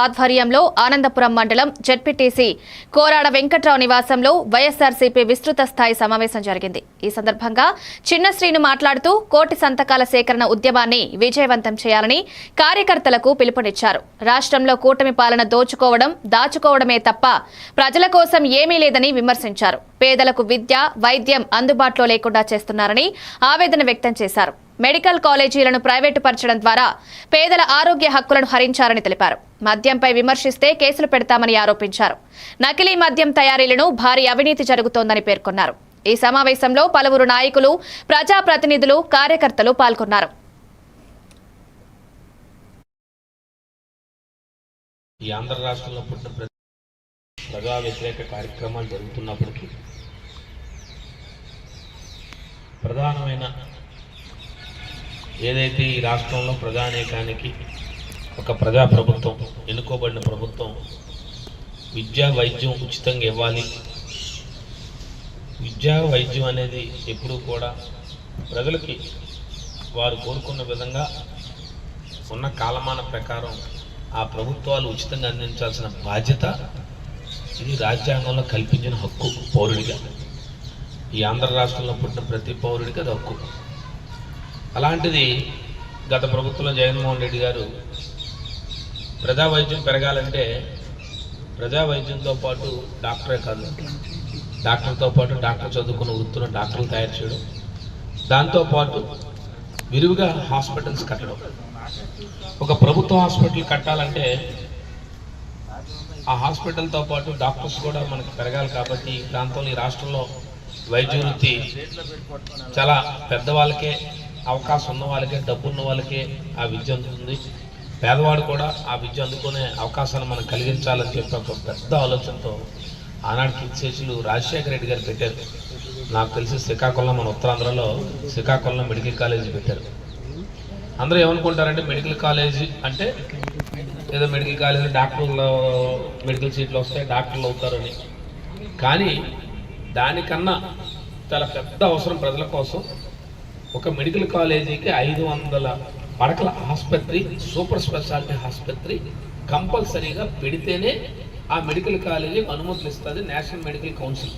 ఆధ్వర్యంలో ఆనందపురం మండలం జెడ్పీటీసీ కోరాడ వెంకట్రావు నివాసంలో వైఎస్ఆర్సీపీ విస్తృత స్థాయి సమావేశం జరిగింది. ఈ సందర్భంగా చిన్న శ్రీను మాట్లాడుతూ కోటి సంతకాల సేకరణ ఉద్యమాన్ని విజయవంతం చేయాలని కార్యకర్తలకు పిలుపునిచ్చారు. రాష్ట్రంలో కూటమి పాలన దోచుకోవడం దాచుకోవడమే తప్ప ప్రజల కోసం ఏమీ లేదని విమర్శించారు. పేదలకు విద్య వైద్యం అందుబాటులో లేకుండా చేస్తున్నారని ఆవేదన వ్యక్తం చేశారు. మెడికల్ కాలేజీలను ప్రైవేటు పరచడం ద్వారా పేదల ఆరోగ్య హక్కులను హరించారని తెలిపారు. మద్యంపై విమర్శిస్తే కేసులు పెడతామని ఆరోపించారు. నకిలీ మద్యం తయారీలను భారీ అవినీతి జరుగుతోందని పేర్కొన్నారు. ఈ సమావేశంలో పలువురు నాయకులు ప్రజాప్రతినిధులు కార్యకర్తలు పాల్గొన్నారు. ఈ ఆంధ్ర రాష్ట్రంలో పుట్టిన ప్రజా వ్యతిరేక కార్యక్రమాలు జరుగుతున్నప్పటికీ ప్రధానమైన ఏదైతే ఈ రాష్ట్రంలో ప్రజానేకానికి ఒక ప్రజా ప్రభుత్వం ఎన్నుకోబడిన ప్రభుత్వం విద్యా వైద్యం ఉచితంగా ఇవ్వాలి విద్యా వైద్యం అనేది ఎప్పుడూ కూడా ప్రజలకి వారు కోరుకున్న విధంగా ఉన్న కాలమాన ప్రకారం ఆ ప్రభుత్వాలు ఉచితంగా అందించాల్సిన బాధ్యత ఇది రాజ్యాంగంలో కల్పించిన హక్కు పౌరుడిగా ఈ ఆంధ్ర రాష్ట్రంలో పుట్టిన ప్రతి పౌరుడికి అది హక్కు. అలాంటిది గత ప్రభుత్వంలో జగన్మోహన్ రెడ్డి గారు ప్రజా వైద్యం పెరగాలంటే ప్రజా వైద్యంతో పాటు డాక్టరే కాదు డాక్టర్తో పాటు డాక్టర్ చదువుకున్న వృత్తులు డాక్టర్లు తయారు చేయడం దాంతోపాటు విరివిగా హాస్పిటల్స్ కట్టడం. ఒక ప్రభుత్వ హాస్పిటల్ కట్టాలంటే ఆ హాస్పిటల్తో పాటు డాక్టర్స్ కూడా మనకు పెరగాలి కాబట్టి ఈ ప్రాంతంలో ఈ రాష్ట్రంలో వైద్య వృత్తి చాలా పెద్దవాళ్ళకే అవకాశం ఉన్న వాళ్ళకే డబ్బు ఉన్న వాళ్ళకే ఆ విద్య అందుతుంది. పేదవాడు కూడా ఆ విద్య అందుకునే అవకాశాన్ని మనం కలిగించాలని చెప్పి ఒక పెద్ద ఆలోచనతో ఆనాడు కింగ్సేసులు రాజశేఖర రెడ్డి గారు పెట్టారు. నాకు తెలిసి శ్రీకాకుళం మన ఉత్తరాంధ్రలో శ్రీకాకుళం మెడికల్ కాలేజీ పెట్టారు. అందరూ ఏమనుకుంటారంటే మెడికల్ కాలేజీ అంటే ఏదో మెడికల్ కాలేజీ డాక్టర్లు మెడికల్ సీట్లు వస్తాయి డాక్టర్లు అవుతారని. కానీ దానికన్నా చాలా పెద్ద అవసరం ప్రజల కోసం ఒక మెడికల్ కాలేజీకి ఐదు వందల పడకల ఆసుపత్రి సూపర్ స్పెషాలిటీ ఆసుపత్రి కంపల్సరీగా పెడితేనే ఆ మెడికల్ కాలేజీకి అనుమతులు ఇస్తుంది నేషనల్ మెడికల్ కౌన్సిల్.